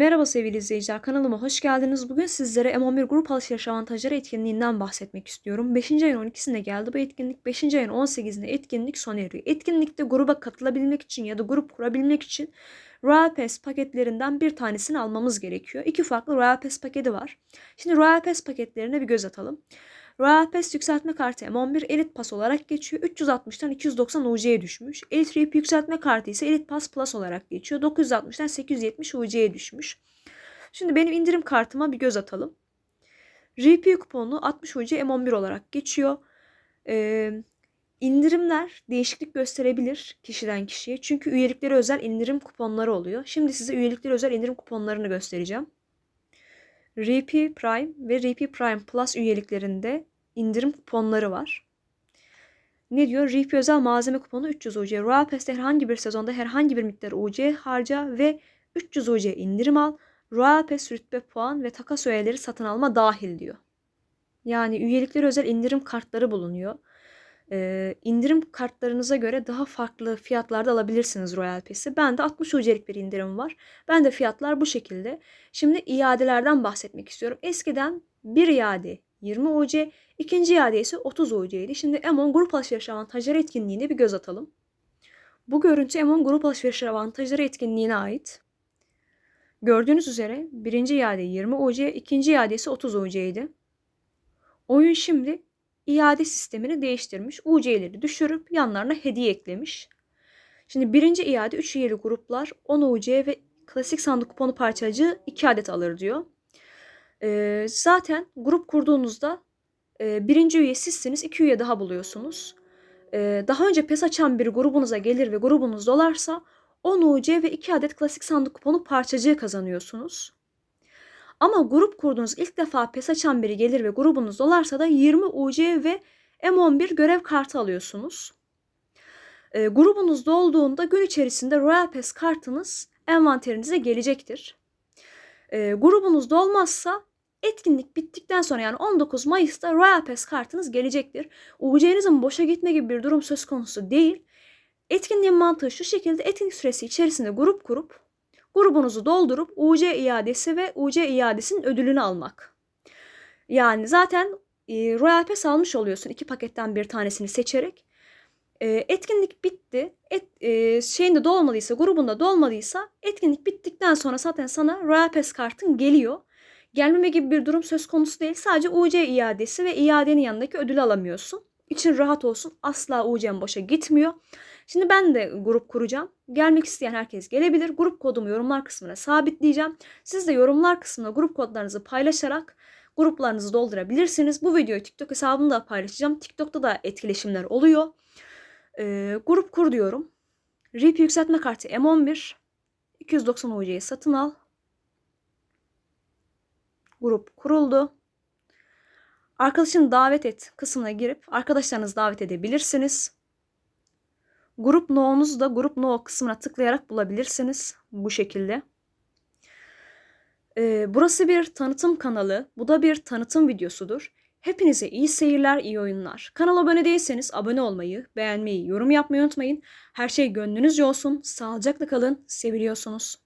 Merhaba sevgili izleyiciler, kanalıma hoş geldiniz. Bugün sizlere M11 grup alışveriş avantajları etkinliğinden bahsetmek istiyorum. 5. ayın 12'sinde geldi bu etkinlik. 5. ayın 18'inde etkinlik sona eriyor. Etkinlikte gruba katılabilmek için ya da grup kurabilmek için Royal Pass paketlerinden bir tanesini almamız gerekiyor. İki farklı Royal Pass paketi var. Şimdi Royal Pass paketlerine bir göz atalım. Royal Pass yükseltme kartı M11 Elite Pass olarak geçiyor. 360'tan 290 UC'ye düşmüş. Elite RP yükseltme kartı ise Elite Pass Plus olarak geçiyor. 960'tan 870 UC'ye düşmüş. Şimdi benim indirim kartıma bir göz atalım. RP kuponu 60 UC M11 olarak geçiyor. Ee, indirimler değişiklik gösterebilir kişiden kişiye. Çünkü üyeliklere özel indirim kuponları oluyor. Şimdi size üyeliklere özel indirim kuponlarını göstereceğim. RP Prime ve RP Prime Plus üyeliklerinde indirim kuponları var. Ne diyor? RP özel malzeme kuponu 300 UC. Royal Pass'te herhangi bir sezonda herhangi bir miktar UC harca ve 300 UC indirim al. Royal Pass rütbe puan ve takas öğeleri satın alma dahil diyor. Yani üyelikleri özel indirim kartları bulunuyor. Ee, indirim kartlarınıza göre daha farklı fiyatlarda alabilirsiniz Royal Pass'i. Bende 60 UC'lik bir indirim var. Ben de fiyatlar bu şekilde. Şimdi iadelerden bahsetmek istiyorum. Eskiden bir iade 20 UC, ikinci iade ise 30 UC'ydi. Şimdi M10 grup alışveriş avantajları etkinliğine bir göz atalım. Bu görüntü M10 grup alışveriş avantajları etkinliğine ait. Gördüğünüz üzere birinci iade 20 UC, ikinci iade ise 30 UC'ydi. Oyun şimdi iade sistemini değiştirmiş. UC'leri düşürüp yanlarına hediye eklemiş. Şimdi birinci iade 3 üyeli gruplar 10 UC ve klasik sandık kuponu parçacığı 2 adet alır diyor. Ee, zaten grup kurduğunuzda e, birinci üye sizsiniz, iki üye daha buluyorsunuz. Ee, daha önce PES açan bir grubunuza gelir ve grubunuz dolarsa 10 UC ve 2 adet klasik sandık kuponu parçacığı kazanıyorsunuz. Ama grup kurduğunuz ilk defa PES açan biri gelir ve grubunuz dolarsa da 20 UC ve M11 görev kartı alıyorsunuz. E, grubunuz dolduğunda gün içerisinde Royal Pass kartınız envanterinize gelecektir. E, grubunuz dolmazsa etkinlik bittikten sonra yani 19 Mayıs'ta Royal Pass kartınız gelecektir. UC'nizin boşa gitme gibi bir durum söz konusu değil. Etkinliğin mantığı şu şekilde etkinlik süresi içerisinde grup kurup grubunuzu doldurup UC iadesi ve UC iadesinin ödülünü almak. Yani zaten e, Royal Pass almış oluyorsun iki paketten bir tanesini seçerek. E, etkinlik bitti. Et, e, şeyinde dolmadıysa, grubunda dolmadıysa etkinlik bittikten sonra zaten sana Royal Pass kartın geliyor. Gelmeme gibi bir durum söz konusu değil. Sadece UC iadesi ve iadenin yanındaki ödülü alamıyorsun. İçin rahat olsun. Asla UC'm boşa gitmiyor. Şimdi ben de grup kuracağım. Gelmek isteyen herkes gelebilir. Grup kodumu yorumlar kısmına sabitleyeceğim. Siz de yorumlar kısmına grup kodlarınızı paylaşarak gruplarınızı doldurabilirsiniz. Bu videoyu TikTok hesabımda paylaşacağım. TikTok'ta da etkileşimler oluyor. Ee, grup kur diyorum. RIP yükseltme kartı M11. 290 UC'yi satın al. Grup kuruldu. Arkadaşını davet et kısmına girip arkadaşlarınızı davet edebilirsiniz. Grup no'unuzu da grup no kısmına tıklayarak bulabilirsiniz bu şekilde. Ee, burası bir tanıtım kanalı. Bu da bir tanıtım videosudur. Hepinize iyi seyirler, iyi oyunlar. Kanala abone değilseniz abone olmayı, beğenmeyi, yorum yapmayı unutmayın. Her şey gönlünüzce olsun. Sağlıcakla kalın. Seviliyorsunuz.